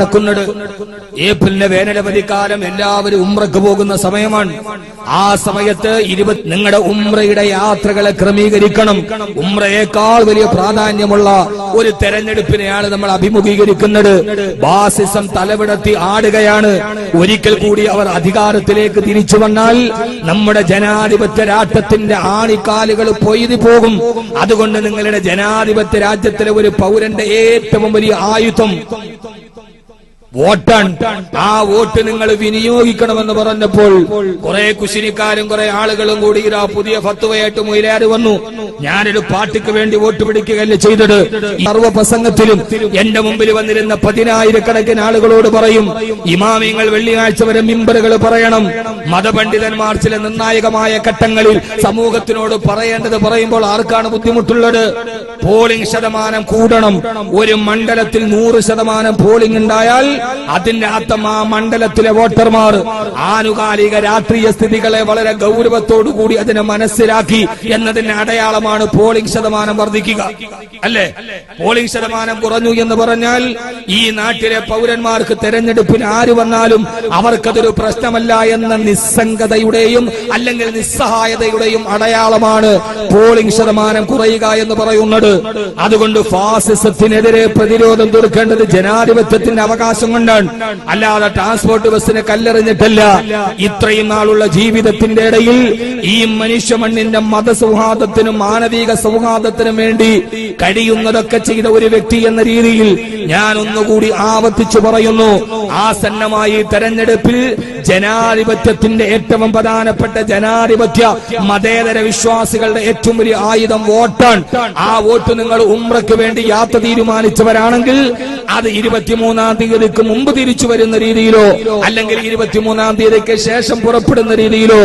നടക്കുന്നത്. ഏപ്രിലിന്റെ വേനലവധിക്കാലം എല്ലാവരും ഉമ്രക്ക് പോകുന്ന സമയമാണ്. ആ സമയത്ത് ഇരുപത് നിങ്ങളുടെ ഉമ്രയുടെ യാത്രകളെ ക്രമീകരിക്കണം. ഉമ്രയേക്കാൾ വലിയ പ്രാധാന്യമുള്ള ഒരു തെരഞ്ഞെടുപ്പിനെയാണ് നമ്മൾ അഭിമുഖീകരിക്കുന്നത്. ബാസിസം തലവിടത്തി ആടുകയാണ്. ഒരിക്കൽ കൂടി അവർ അധികാരത്തിലേക്ക് തിരിച്ചു വന്നാൽ നമ്മുടെ ജനാധിപത്യ രാഷ്ട്രത്തിന്റെ ആണിക്കാലുകൾ പൊയ്തു പോകും. അതുകൊണ്ട് നിങ്ങളുടെ ജനാധിപത്യ രാജ്യത്തിലെ ഒരു പൗരന്റെ ഏറ്റവും വലിയ ആയുധം വോട്ടാണ് ആ വോട്ട് നിങ്ങൾ വിനിയോഗിക്കണമെന്ന് പറഞ്ഞപ്പോൾ കുറെ കുശിനിക്കാരും കുറെ ആളുകളും കൂടി ഇതാ പുതിയ ഫത്തുവയായിട്ട് മൊയിലാറ് വന്നു. ഞാനൊരു പാർട്ടിക്ക് വേണ്ടി വോട്ട് പിടിക്കുകയല്ല ചെയ്തത്. സർവ പ്രസംഗത്തിലും എന്റെ മുമ്പിൽ വന്നിരുന്ന പതിനായിരക്കണക്കിന് ആളുകളോട് പറയും ഇമാമിങ്ങൾ വെള്ളിയാഴ്ച വരെ മിമ്പറുകൾ പറയണം. മതപണ്ഡിതന്മാർ ചില നിർണായകമായ ഘട്ടങ്ങളിൽ സമൂഹത്തിനോട് പറയേണ്ടത് പറയുമ്പോൾ ആർക്കാണ് ബുദ്ധിമുട്ടുള്ളത്? പോളിംഗ് ശതമാനം കൂടണം. ഒരു മണ്ഡലത്തിൽ നൂറ് ശതമാനം പോളിംഗ് ഉണ്ടായാൽ അതിന്റെ അർത്ഥം ആ മണ്ഡലത്തിലെ വോട്ടർമാർ ആനുകാലിക രാഷ്ട്രീയ സ്ഥിതികളെ വളരെ ഗൗരവത്തോടു കൂടി അതിനെ മനസ്സിലാക്കി എന്നതിന്റെ അടയാളമാണ് പോളിംഗ് ശതമാനം വർദ്ധിക്കുക. അല്ലേ? പോളിംഗ് ശതമാനം കുറഞ്ഞു എന്ന് പറഞ്ഞാൽ ഈ നാട്ടിലെ പൗരന്മാർക്ക് തെരഞ്ഞെടുപ്പിന് ആര് വന്നാലും അവർക്കതൊരു പ്രശ്നമല്ല എന്ന നിസ്സംഗതയുടെയും അല്ലെങ്കിൽ നിസ്സഹായതയുടെയും അടയാളമാണ് പോളിംഗ് ശതമാനം കുറയുക എന്ന് പറയുന്നത്. അതുകൊണ്ട് ഫാസിസത്തിനെതിരെ പ്രതിരോധം തീർക്കേണ്ടത് ജനാധിപത്യത്തിന്റെ അവകാശം കൊണ്ടാണ്. അല്ലാതെ ട്രാൻസ്പോർട്ട് ബസ്സിനെ കല്ലെറിഞ്ഞിട്ടല്ല. ഇത്രയും നാളുള്ള ജീവിതത്തിന്റെ ഇടയിൽ ഈ മനുഷ്യ മണ്ണിന്റെ മതസൗഹാർദ്ദത്തിനും മാനവിക സൗഹാർദ്ദത്തിനും വേണ്ടി കഴിയുന്നതൊക്കെ ചെയ്ത ഒരു വ്യക്തി എന്ന രീതിയിൽ ഞാൻ ഒന്നുകൂടി ആവർത്തിച്ചു പറയുന്നു. ആസന്നമായി തെരഞ്ഞെടുപ്പിൽ ജനാധിപത്യത്തിന്റെ ഏറ്റവും പ്രധാനപ്പെട്ട ജനാധിപത്യ മതേതര വിശ്വാസികളുടെ ഏറ്റവും വലിയ ആയുധം വോട്ടാണ്. ആ വോട്ട് നിങ്ങൾ ഉമ്രയ്ക്ക് വേണ്ടി യാത്ര തീരുമാനിച്ചവരാണെങ്കിൽ അത് ഇരുപത്തിമൂന്നാം തീയതിക്ക് മുമ്പ് തിരിച്ചു വരുന്ന രീതിയിലോ അല്ലെങ്കിൽ ഇരുപത്തിമൂന്നാം തീയതിക്ക് ശേഷം പുറപ്പെടുന്ന രീതിയിലോ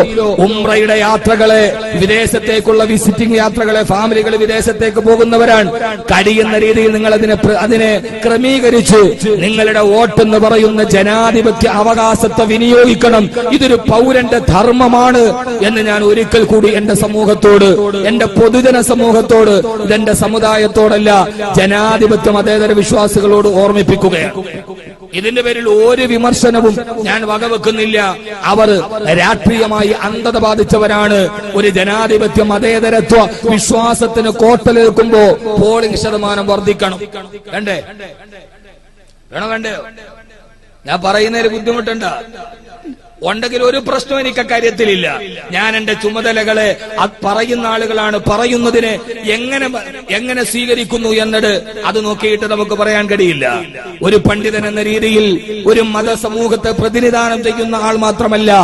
ഉംറയുടെ യാത്രകളെ വിദേശത്തേക്കുള്ള വിസിറ്റിംഗ് യാത്രകളെ ഫാമിലികൾ വിദേശത്തേക്ക് പോകുന്നവരാണ്. കഴിയുന്ന രീതിയിൽ നിങ്ങൾ അതിനെ അതിനെ ക്രമീകരിച്ച് നിങ്ങളുടെ വോട്ട് എന്ന് പറയുന്ന ജനാധിപത്യ അവകാശത്തെ വിനിയോഗിക്കണം. ഇതൊരു പൗരന്റെ ധർമ്മമാണ് എന്ന് ഞാൻ ഒരിക്കൽ കൂടി എന്റെ സമൂഹത്തോട് എന്റെ പൊതുജന സമൂഹത്തോട് ഇതെന്റെ സമുദായത്തോടല്ല ജനാധിപത്യ മതേതര വിശ്വാസികളോട് ഓർമ്മിപ്പിക്കുകയാണ്. ഇതിന്റെ പേരിൽ ഒരു വിമർശനവും ഞാൻ വകവെക്കുന്നില്ല. അവർ രാഷ്ട്രീയമായി അന്ധത ബാധിച്ചവരാണ്. ഒരു ജനാധിപത്യ മതേതരത്വ വിശ്വാസത്തിന് കോട്ടലേൽക്കുമ്പോ പോളിംഗ് ശതമാനം വർദ്ധിക്കണം. വേണ്ടേ വേണോ വേണ്ടേ ഞാൻ പറയുന്നതിൽ ബുദ്ധിമുട്ടുണ്ട്. ഉണ്ടെങ്കിൽ ഒരു പ്രശ്നം എനിക്ക് അക്കാര്യത്തിലില്ല. ഞാൻ എന്റെ ചുമതലകളെ പറയുന്ന ആളുകളാണ്. പറയുന്നതിനെ എങ്ങനെ എങ്ങനെ സ്വീകരിക്കുന്നു എന്നത് അത് നോക്കിയിട്ട് നമുക്ക് പറയാൻ കഴിയില്ല. ഒരു പണ്ഡിതൻ എന്ന രീതിയിൽ ഒരു മതസമൂഹത്തെ പ്രതിനിധാനം ചെയ്യുന്ന ആൾ മാത്രമല്ല.